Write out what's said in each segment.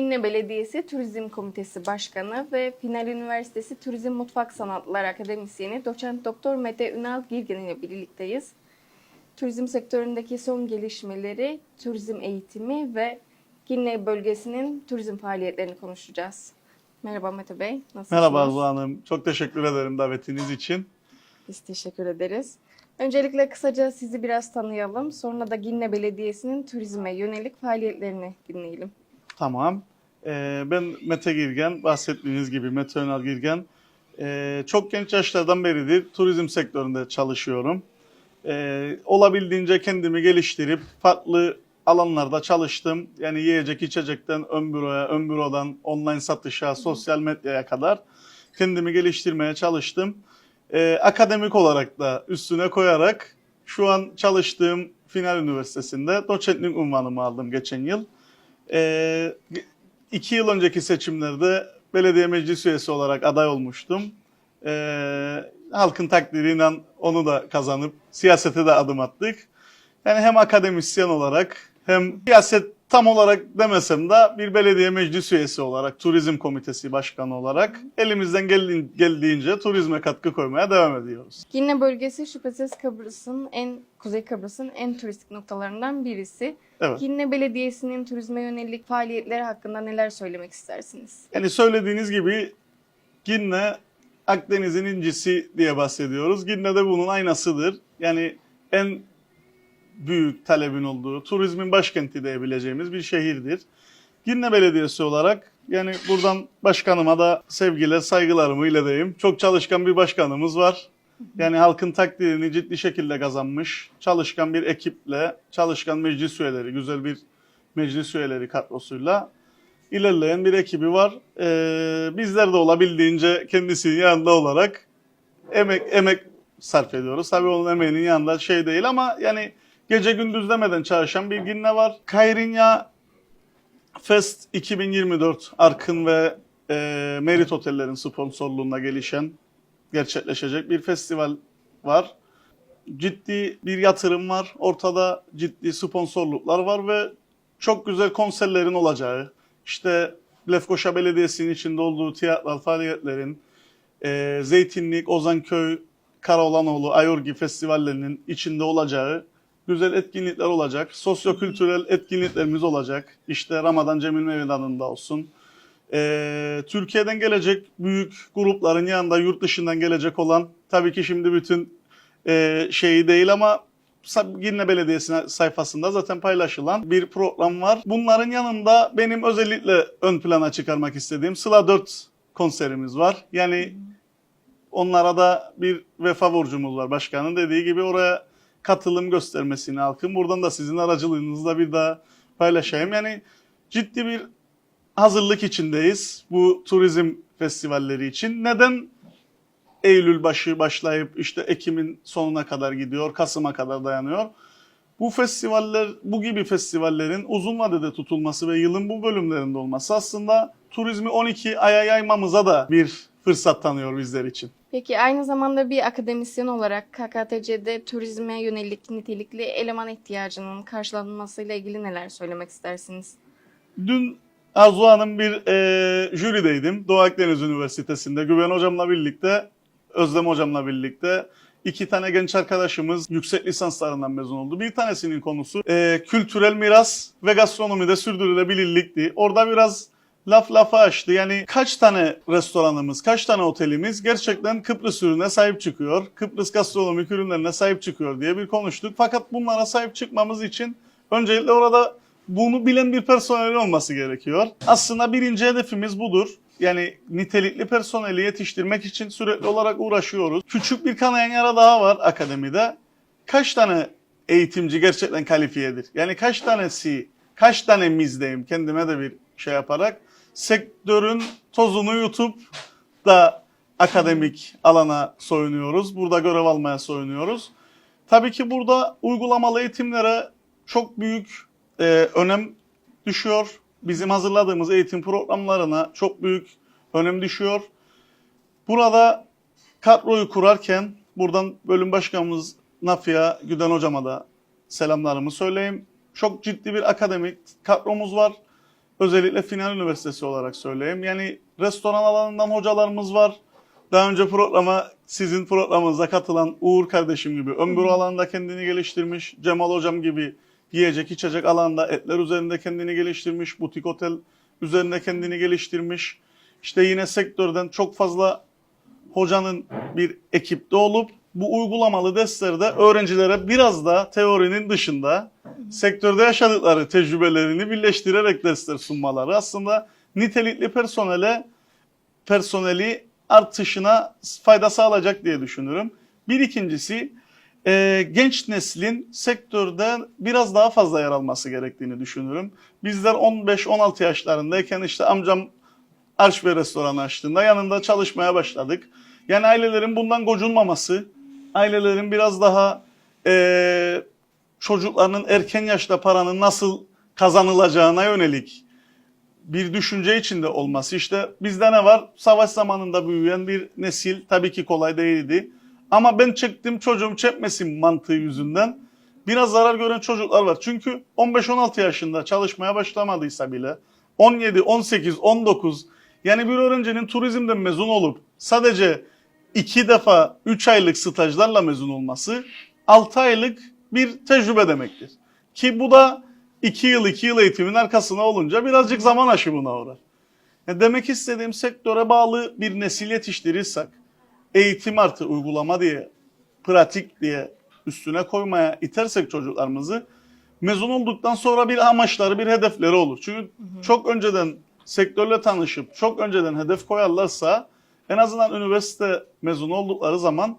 Ginne Belediyesi Turizm Komitesi Başkanı ve Final Üniversitesi Turizm Mutfak Sanatları Akademisyeni Doçent Doktor Mete Ünal Girgen ile birlikteyiz. Turizm sektöründeki son gelişmeleri, turizm eğitimi ve Ginne bölgesinin turizm faaliyetlerini konuşacağız. Merhaba Mete Bey, nasılsınız? Merhaba Arzu Hanım. Çok teşekkür ederim davetiniz için. Biz teşekkür ederiz. Öncelikle kısaca sizi biraz tanıyalım. Sonra da Ginne Belediyesi'nin turizme yönelik faaliyetlerini dinleyelim. Tamam. Ee, ben Mete Girgen, bahsettiğiniz gibi Mete Önal Girgen. Ee, çok genç yaşlardan beridir turizm sektöründe çalışıyorum. Ee, olabildiğince kendimi geliştirip farklı alanlarda çalıştım. Yani yiyecek içecekten ön büroya, ön bürodan online satışa, sosyal medyaya kadar kendimi geliştirmeye çalıştım. Ee, akademik olarak da üstüne koyarak şu an çalıştığım Final Üniversitesi'nde doçentlik unvanımı aldım geçen yıl. Ee, iki yıl önceki seçimlerde belediye meclis üyesi olarak aday olmuştum. Ee, halkın takdiriyle onu da kazanıp siyasete de adım attık. Yani hem akademisyen olarak hem siyaset tam olarak demesem de bir belediye meclis üyesi olarak, turizm komitesi başkanı olarak elimizden geldi- geldiğince turizme katkı koymaya devam ediyoruz. Ginne bölgesi şüphesiz Kıbrıs'ın en Kuzey Kıbrıs'ın en turistik noktalarından birisi. Evet. Ginne Belediyesi'nin turizme yönelik faaliyetleri hakkında neler söylemek istersiniz? Yani söylediğiniz gibi Ginne Akdeniz'in incisi diye bahsediyoruz. Ginne de bunun aynasıdır. Yani en büyük talebin olduğu, turizmin başkenti diyebileceğimiz bir şehirdir. Ginne Belediyesi olarak yani buradan başkanıma da sevgiler, saygılarımı ileteyim. Çok çalışkan bir başkanımız var. Yani halkın takdirini ciddi şekilde kazanmış. Çalışkan bir ekiple, çalışkan meclis üyeleri, güzel bir meclis üyeleri kadrosuyla ilerleyen bir ekibi var. Ee, bizler de olabildiğince kendisinin yanında olarak emek emek sarf ediyoruz. Tabii onun emeğinin yanında şey değil ama yani gece gündüz demeden çalışan bir Ginne var. Kayrinya Fest 2024 Arkın ve e, Merit Oteller'in sponsorluğunda gelişen, gerçekleşecek bir festival var. Ciddi bir yatırım var. Ortada ciddi sponsorluklar var ve çok güzel konserlerin olacağı, işte Lefkoşa Belediyesi'nin içinde olduğu tiyatral faaliyetlerin, e, Zeytinlik, Ozanköy, Karaolanoğlu, Ayorgi festivallerinin içinde olacağı güzel etkinlikler olacak. Sosyo-kültürel etkinliklerimiz olacak. İşte Ramazan Cemil Meydanı'nda olsun. E, Türkiye'den gelecek büyük grupların yanında yurt dışından gelecek olan tabii ki şimdi bütün e, şeyi değil ama Girne Belediyesi'ne sayfasında zaten paylaşılan bir program var. Bunların yanında benim özellikle ön plana çıkarmak istediğim Sıla 4 konserimiz var. Yani onlara da bir vefa borcumuz var. Başkanın dediği gibi oraya katılım göstermesini halkın. Buradan da sizin aracılığınızla bir daha paylaşayım. Yani ciddi bir hazırlık içindeyiz bu turizm festivalleri için. Neden Eylül başı başlayıp işte Ekim'in sonuna kadar gidiyor, Kasım'a kadar dayanıyor. Bu festivaller, bu gibi festivallerin uzun vadede tutulması ve yılın bu bölümlerinde olması aslında turizmi 12 aya yaymamıza da bir fırsat tanıyor bizler için. Peki aynı zamanda bir akademisyen olarak KKTC'de turizme yönelik nitelikli eleman ihtiyacının karşılanmasıyla ilgili neler söylemek istersiniz? Dün Arzu Hanım bir e, jürideydim. Doğu Akdeniz Üniversitesi'nde Güven Hocam'la birlikte, Özlem Hocam'la birlikte iki tane genç arkadaşımız yüksek lisanslarından mezun oldu. Bir tanesinin konusu e, kültürel miras ve gastronomide sürdürülebilirlikti. Orada biraz laf lafa açtı. Yani kaç tane restoranımız, kaç tane otelimiz gerçekten Kıbrıs ürüne sahip çıkıyor, Kıbrıs gastronomik ürünlerine sahip çıkıyor diye bir konuştuk. Fakat bunlara sahip çıkmamız için öncelikle orada bunu bilen bir personel olması gerekiyor. Aslında birinci hedefimiz budur. Yani nitelikli personeli yetiştirmek için sürekli olarak uğraşıyoruz. Küçük bir kanayan yara daha var akademide. Kaç tane eğitimci gerçekten kalifiyedir? Yani kaç tanesi, kaç tanemiz diyeyim kendime de bir şey yaparak sektörün tozunu yutup da akademik alana soyunuyoruz. Burada görev almaya soyunuyoruz. Tabii ki burada uygulamalı eğitimlere çok büyük e, önem düşüyor. Bizim hazırladığımız eğitim programlarına çok büyük önem düşüyor. Burada kadroyu kurarken buradan bölüm başkanımız Nafia Güden hocama da selamlarımı söyleyeyim. Çok ciddi bir akademik kadromuz var. Özellikle final üniversitesi olarak söyleyeyim. Yani restoran alanından hocalarımız var. Daha önce programa sizin programınıza katılan Uğur kardeşim gibi ömbür alanında kendini geliştirmiş. Cemal hocam gibi yiyecek içecek alanda etler üzerinde kendini geliştirmiş. Butik otel üzerinde kendini geliştirmiş. İşte yine sektörden çok fazla hocanın bir ekipte olup bu uygulamalı derslerde öğrencilere biraz da teorinin dışında sektörde yaşadıkları tecrübelerini birleştirerek dersler sunmaları aslında nitelikli personele personeli artışına fayda sağlayacak diye düşünürüm. Bir ikincisi e, genç neslin sektörde biraz daha fazla yer alması gerektiğini düşünürüm. Bizler 15-16 yaşlarındayken işte amcam Arş ve restoranı açtığında yanında çalışmaya başladık. Yani ailelerin bundan gocunmaması, ailelerin biraz daha e, çocuklarının erken yaşta paranın nasıl kazanılacağına yönelik bir düşünce içinde olması. İşte bizde ne var? Savaş zamanında büyüyen bir nesil tabii ki kolay değildi. Ama ben çektim çocuğum çekmesin mantığı yüzünden biraz zarar gören çocuklar var. Çünkü 15-16 yaşında çalışmaya başlamadıysa bile 17, 18, 19 yani bir öğrencinin turizmden mezun olup sadece 2 defa 3 aylık stajlarla mezun olması 6 aylık bir tecrübe demektir. Ki bu da 2 yıl 2 yıl eğitimin arkasına olunca birazcık zaman aşımına uğrar. Yani demek istediğim sektöre bağlı bir nesil yetiştirirsek eğitim artı uygulama diye pratik diye üstüne koymaya itersek çocuklarımızı mezun olduktan sonra bir amaçları bir hedefleri olur. Çünkü çok önceden sektörle tanışıp çok önceden hedef koyarlarsa en azından üniversite mezunu oldukları zaman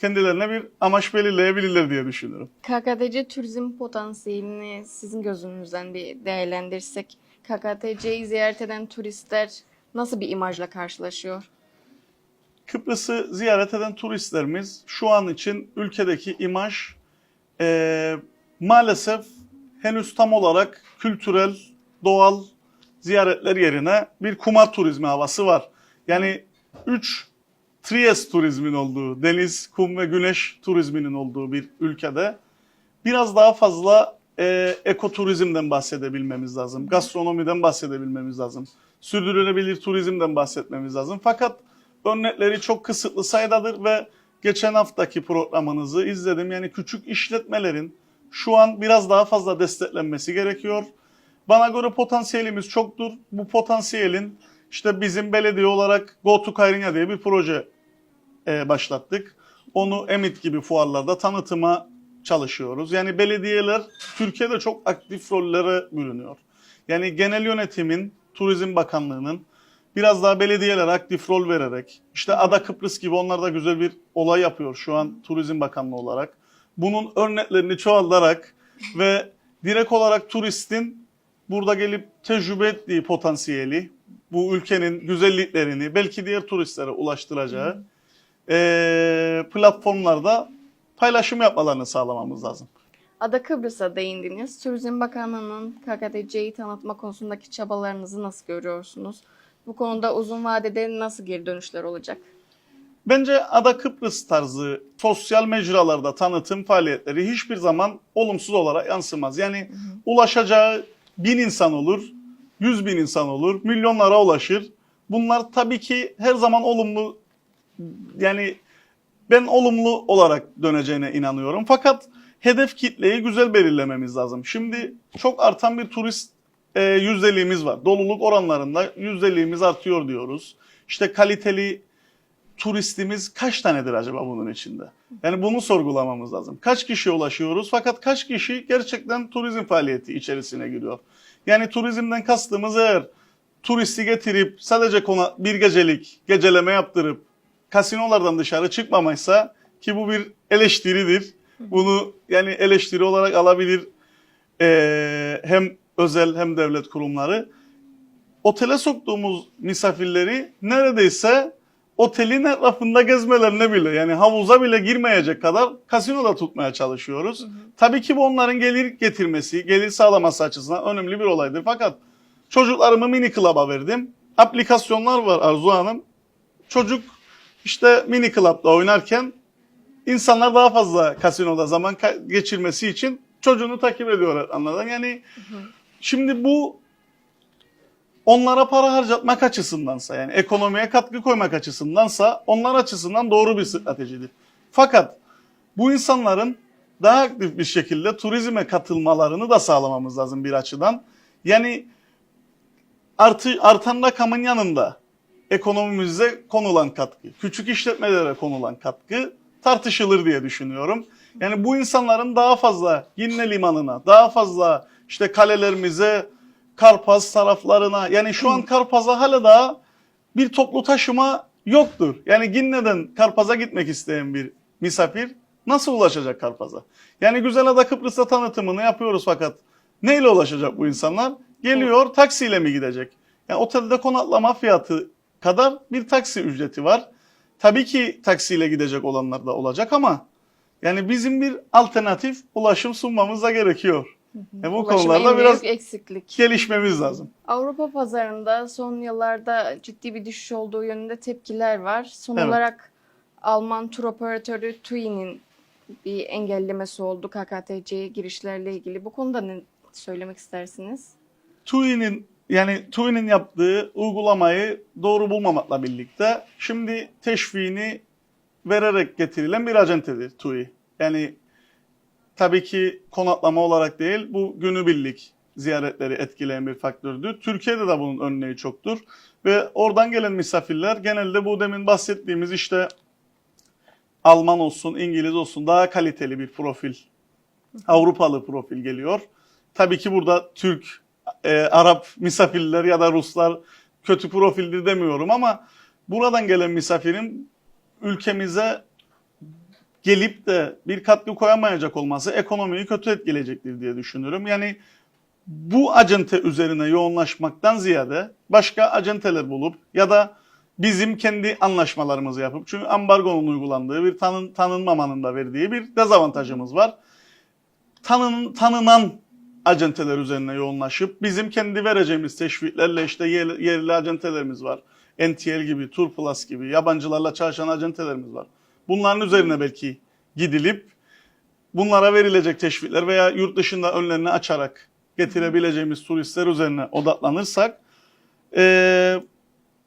kendilerine bir amaç belirleyebilirler diye düşünüyorum. KKTC turizm potansiyelini sizin gözünüzden bir değerlendirsek, KKTC'yi ziyaret eden turistler nasıl bir imajla karşılaşıyor? Kıbrıs'ı ziyaret eden turistlerimiz şu an için ülkedeki imaj eee, maalesef henüz tam olarak kültürel, doğal ziyaretler yerine bir kumar turizmi havası var. Yani 3 Trieste turizmin olduğu, deniz, kum ve güneş turizminin olduğu bir ülkede biraz daha fazla e, ekoturizmden bahsedebilmemiz lazım. Gastronomiden bahsedebilmemiz lazım. Sürdürülebilir turizmden bahsetmemiz lazım. Fakat örnekleri çok kısıtlı sayıdadır ve geçen haftaki programınızı izledim. Yani küçük işletmelerin şu an biraz daha fazla desteklenmesi gerekiyor. Bana göre potansiyelimiz çoktur. Bu potansiyelin işte bizim belediye olarak Go to Kayrinya diye bir proje e, başlattık. Onu Emit gibi fuarlarda tanıtıma çalışıyoruz. Yani belediyeler Türkiye'de çok aktif rollere bürünüyor. Yani genel yönetimin, Turizm Bakanlığı'nın biraz daha belediyeler aktif rol vererek, işte Ada Kıbrıs gibi onlar da güzel bir olay yapıyor şu an Turizm Bakanlığı olarak. Bunun örneklerini çoğaltarak ve direkt olarak turistin burada gelip tecrübe ettiği potansiyeli, bu ülkenin güzelliklerini belki diğer turistlere ulaştıracağı eee, platformlarda paylaşım yapmalarını sağlamamız lazım. Ada Kıbrıs'a değindiniz. Turizm Bakanlığı'nın KKTC'yi tanıtma konusundaki çabalarınızı nasıl görüyorsunuz? Bu konuda uzun vadede nasıl geri dönüşler olacak? Bence Ada Kıbrıs tarzı sosyal mecralarda tanıtım faaliyetleri hiçbir zaman olumsuz olarak yansımaz. Yani ulaşacağı bin insan olur, yüz bin insan olur, milyonlara ulaşır. Bunlar tabii ki her zaman olumlu yani ben olumlu olarak döneceğine inanıyorum. Fakat hedef kitleyi güzel belirlememiz lazım. Şimdi çok artan bir turist e, yüzdeliğimiz var. Doluluk oranlarında yüzdeliğimiz artıyor diyoruz. İşte kaliteli turistimiz kaç tanedir acaba bunun içinde? Yani bunu sorgulamamız lazım. Kaç kişiye ulaşıyoruz fakat kaç kişi gerçekten turizm faaliyeti içerisine giriyor? Yani turizmden kastımız eğer turisti getirip sadece kona bir gecelik geceleme yaptırıp kasinolardan dışarı çıkmamaysa ki bu bir eleştiridir. Bunu yani eleştiri olarak alabilir eee, hem özel hem devlet kurumları. Otele soktuğumuz misafirleri neredeyse otelin etrafında gezmelerine bile yani havuza bile girmeyecek kadar kasinoda tutmaya çalışıyoruz. Tabii ki bu onların gelir getirmesi, gelir sağlaması açısından önemli bir olaydır. Fakat çocuklarımı mini club'a verdim. Aplikasyonlar var Arzu Hanım. Çocuk işte mini club'da oynarken insanlar daha fazla kasinoda zaman geçirmesi için çocuğunu takip ediyor anladan. Yani şimdi bu onlara para harcatmak açısındansa yani ekonomiye katkı koymak açısındansa onlar açısından doğru bir stratejidir. Fakat bu insanların daha aktif bir şekilde turizme katılmalarını da sağlamamız lazım bir açıdan. Yani artı, artan rakamın yanında ekonomimize konulan katkı, küçük işletmelere konulan katkı tartışılır diye düşünüyorum. Yani bu insanların daha fazla Ginne Limanı'na, daha fazla işte kalelerimize, Karpaz taraflarına, yani şu an Karpaz'a hala daha bir toplu taşıma yoktur. Yani Ginne'den Karpaz'a gitmek isteyen bir misafir nasıl ulaşacak Karpaz'a? Yani Güzelada Kıbrıs'ta tanıtımını yapıyoruz fakat neyle ulaşacak bu insanlar? Geliyor taksiyle mi gidecek? Yani otelde konaklama fiyatı kadar bir taksi ücreti var. Tabii ki taksiyle gidecek olanlar da olacak ama yani bizim bir alternatif ulaşım sunmamız da gerekiyor. E bu Ulaşım konularda en biraz büyük eksiklik. gelişmemiz lazım. Avrupa pazarında son yıllarda ciddi bir düşüş olduğu yönünde tepkiler var. Son Evet. olarak Alman tur operatörü TUI'nin bir engellemesi oldu KKTC girişlerle ilgili. Bu konuda ne söylemek istersiniz? TUI'nin yani TUI'nin yaptığı uygulamayı doğru bulmamakla birlikte şimdi teşviğini vererek getirilen bir acentedir TUI. Yani tabii ki konaklama olarak değil bu günübirlik ziyaretleri etkileyen bir faktördür. Türkiye'de de bunun örneği çoktur. Ve oradan gelen misafirler genelde bu demin bahsettiğimiz işte Alman olsun, İngiliz olsun daha kaliteli bir profil, Avrupalı profil geliyor. Tabii ki burada Türk, e, Arap misafirler ya da Ruslar kötü profildir demiyorum ama buradan gelen misafirin ülkemize gelip de bir katkı koyamayacak olması ekonomiyi kötü etkileyecektir diye düşünüyorum. Yani bu acente üzerine yoğunlaşmaktan ziyade başka acenteler bulup ya da bizim kendi anlaşmalarımızı yapıp çünkü ambargonun uygulandığı bir tanın, tanınmamanın da verdiği bir dezavantajımız var. Tanın, tanınan acenteler üzerine yoğunlaşıp bizim kendi vereceğimiz teşviklerle işte yerli, yerli acentelerimiz var. NTL gibi, Tour Plus gibi yabancılarla çalışan acentelerimiz var. Bunların üzerine belki gidilip bunlara verilecek teşvikler veya yurt dışında önlerini açarak getirebileceğimiz turistler üzerine odaklanırsak eee,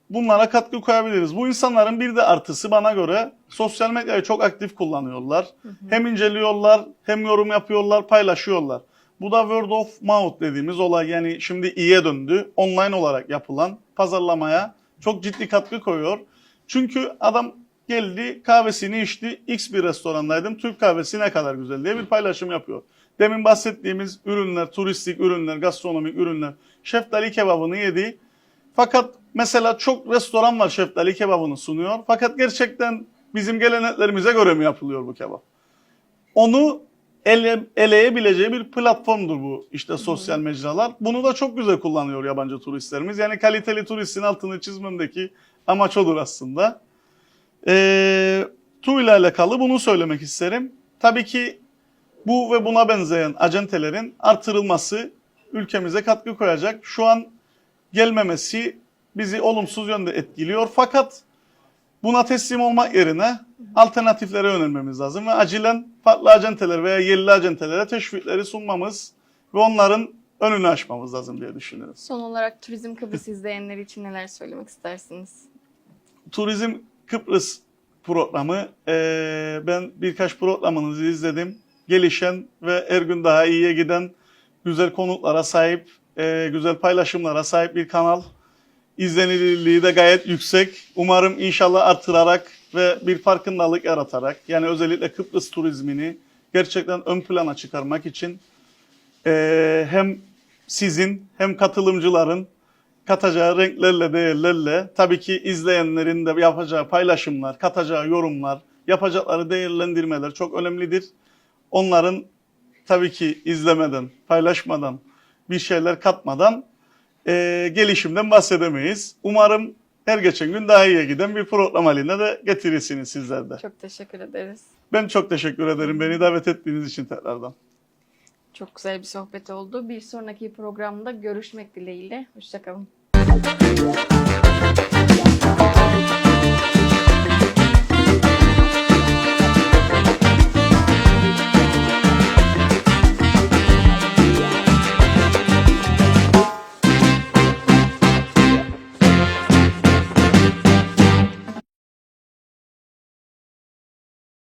bunlara katkı koyabiliriz. Bu insanların bir de artısı bana göre sosyal medyayı çok aktif kullanıyorlar. Hem inceliyorlar, hem yorum yapıyorlar, paylaşıyorlar. Bu da word of mouth dediğimiz olay yani şimdi iyiye döndü. Online olarak yapılan pazarlamaya çok ciddi katkı koyuyor. Çünkü adam geldi kahvesini içti. X bir restorandaydım. Türk kahvesi ne kadar güzel diye bir paylaşım yapıyor. Demin bahsettiğimiz ürünler, turistik ürünler, gastronomik ürünler. Şeftali kebabını yedi. Fakat mesela çok restoran var şeftali kebabını sunuyor. Fakat gerçekten bizim geleneklerimize göre mi yapılıyor bu kebap? Onu ele, eleyebileceği bir platformdur bu işte sosyal mecralar. Bunu da çok güzel kullanıyor yabancı turistlerimiz. Yani kaliteli turistin altını çizmemdeki amaç odur aslında. Ee, TUI ile alakalı bunu söylemek isterim. Tabii ki bu ve buna benzeyen acentelerin artırılması ülkemize katkı koyacak. Şu an gelmemesi bizi olumsuz yönde etkiliyor. Fakat buna teslim olmak yerine alternatiflere yönelmemiz lazım ve acilen farklı acenteler veya yerli acentelere teşvikleri sunmamız ve onların önünü açmamız lazım diye düşünüyorum. Son olarak Turizm Kıbrıs izleyenleri için neler söylemek istersiniz? Turizm Kıbrıs programı eee, ben birkaç programınızı izledim. Gelişen ve her gün daha iyiye giden güzel konuklara sahip, eee, güzel paylaşımlara sahip bir kanal. İzlenilirliği de gayet yüksek. Umarım inşallah artırarak ve bir farkındalık yaratarak yani özellikle Kıbrıs turizmini gerçekten ön plana çıkarmak için eee, hem sizin hem katılımcıların katacağı renklerle, değerlerle tabii ki izleyenlerin de yapacağı paylaşımlar, katacağı yorumlar, yapacakları değerlendirmeler çok önemlidir. Onların tabii ki izlemeden, paylaşmadan, bir şeyler katmadan eee, gelişimden bahsedemeyiz. Umarım her geçen gün daha iyiye giden bir program haline de getirirsiniz sizler de. Çok teşekkür ederiz. Ben çok teşekkür ederim beni davet ettiğiniz için tekrardan. Çok güzel bir sohbet oldu. Bir sonraki programda görüşmek dileğiyle. Hoşçakalın. Thank you.